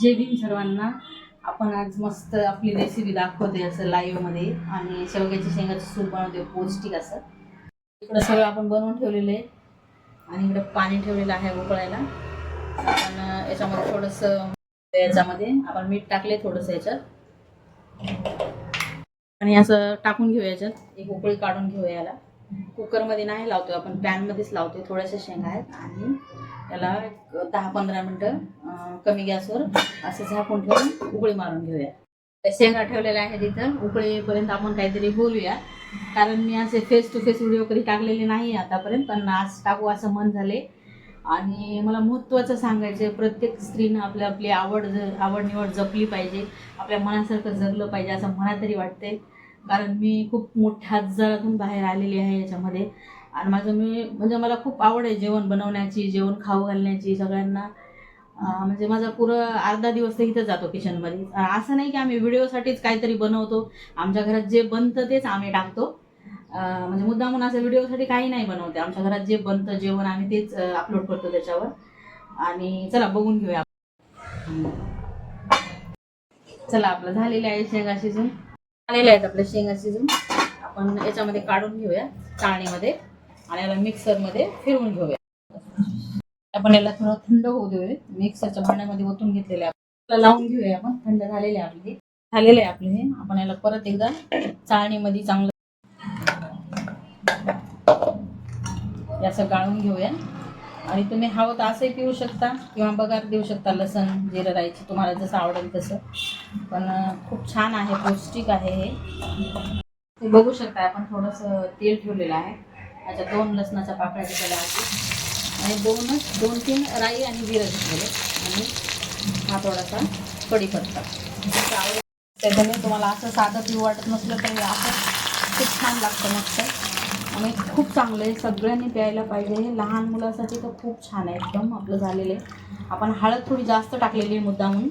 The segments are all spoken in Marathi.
जय भीम सर्वांना. आपण आज मस्त आपली रेसिपी दाखवते असं लाईव्हमध्ये आणि शेवग्याच्या शेंगाचं सूप बनवते पौष्टिक असं. इकडं सगळं आपण बनवून ठेवलेलं आहे. आणि इकडं पाणी ठेवलेलं आहे उकळायला. आपण याच्यामध्ये थोडंसं याच्यामध्ये आपण मीठ टाकले थोडंसं याच्यात. आणि असं टाकून घेऊ याच्यात. एक उकळी काढून घेऊ याला. कुकरमध्ये नाही लावतो आपण पॅनमध्येच लावतो थोड्याशा शेंगा आहेत. आणि त्याला एक दहा पंधरा मिनटं कमी गॅसवर असं झाकून ठेवून उकळी मारून घेऊया. शेंगा ठेवलेल्या आहेत इथं. उकळीपर्यंत आपण काहीतरी बोलूया. कारण मी असे फेस टू फेस व्हिडिओ कधी टाकलेले नाही आतापर्यंत पण आज टाकू असं मन झाले आणि मला महत्त्वाचं सांगायचं आहे प्रत्येक स्त्रीनं आपल्या आपली आवड ज आवड निवड जपली पाहिजे. आपल्या मनासारखं जगलं पाहिजे असं मला तरी वाटते कारण मी खूप मोठ्या आजारातून बाहेर आलेली आहे याच्यामध्ये. आणि माझं मी म्हणजे मला खूप आवड आहे जेवण बनवण्याची जेवण खाऊ घालण्याची सगळ्यांना. म्हणजे माझा पुरं अर्धा दिवस तर इथं जातो किचनमध्ये असं नाही की आम्ही व्हिडिओसाठीच काहीतरी बनवतो. आमच्या घरात जे बनतं तेच आम्ही टाकतो. म्हणजे म्हणजे मुद्दामून असं व्हिडिओसाठी काही नाही बनवते. आमच्या घरात जे बनतं जेवण आम्ही तेच अपलोड करतो त्याच्यावर. आणि चला बघून घेऊया. आपण. चला आपलं झालेलं आहे शेंगा शिजून. झालेले आहेत आपल्या शेंगा शिजून. आपण याच्यामध्ये काढून घेऊया चाळणीमध्ये. आणि याला मिक्सरमध्ये फिरवून घेऊया. आपण याला थोडं थंड होऊ देऊया. मिक्सरच्या भांड्यामध्ये ओतून घेतलेले लावून घेऊया आपण. थंड झालेले आहे आपले. हे. झालेले आहे आपले हे. आपण याला परत एकदा चाळणीमध्ये चांगलं याचं गाळून घेऊया. आणि तुम्ही हवं तर असंही पिऊ शकता किंवा बघार देऊ शकता. लसण जिरं राहायची तुम्हाला जसं आवडेल तसं. पण खूप छान आहे. पौष्टिक आहे हे. बघू शकता आपण थोडंसं तेल ठेवलेलं आहे. अच्छा दोन लसणाच्या पाकळ्या घेतलेल्या आहेत. आणि दोनच दोन तीन राई आणि जिरं घेतलेले. आणि हा थोडासा कढीपत्ता. जसं आवडेल त्याच्याने तुम्हाला असं साधं पिऊ वाटत नसलं तरी असं खूप छान लागतं मस्त. आणि खूप चांगलं आहे. सगळ्यांनी प्यायला पाहिजे. हे लहान मुलासाठी तर खूप छान आहे. एकदम आपलं झालेलं आहे. आपण हळद थोडी जास्त टाकलेली आहे मुद्दा म्हणून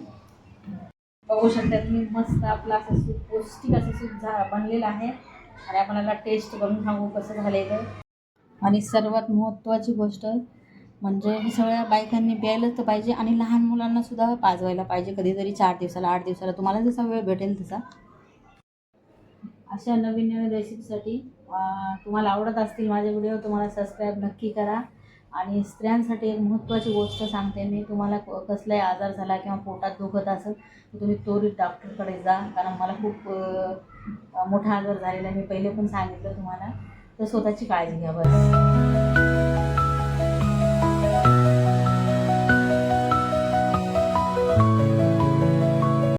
बघू शकता तुम्ही मस्त आपलं असं सूप पौष्टिक असं सूप झा बनलेलं आहे. आणि आपण टेस्ट करून सांगू कसं झालेलं. आणि सर्वात महत्त्वाची गोष्ट म्हणजे हे सगळ्या बायकांनी प्यायलंच तर पाहिजे आणि लहान मुलांनासुद्धा पाजवायला पाहिजे कधीतरी चार दिवसाला आठ दिवसाला. तुम्हाला जसा वेळ भेटेल तसा. अशा नवीन नवीन रेसिपीसाठी तुम्हाला आवडत असतील माझे व्हिडिओ तुम्हाला सबस्क्राईब नक्की करा. आणि स्त्रियांसाठी एक महत्त्वाची गोष्ट सांगते मी तुम्हाला क- कसलाही आजार झाला किंवा पोटात दुखत असेल तर तुम्ही त्वरित डॉक्टरकडे जा. कारण मला खूप मोठा आजार झालेला आहे. मी पहिले पण सांगितलं तुम्हाला. तर स्वतःची काळजी घ्या बरं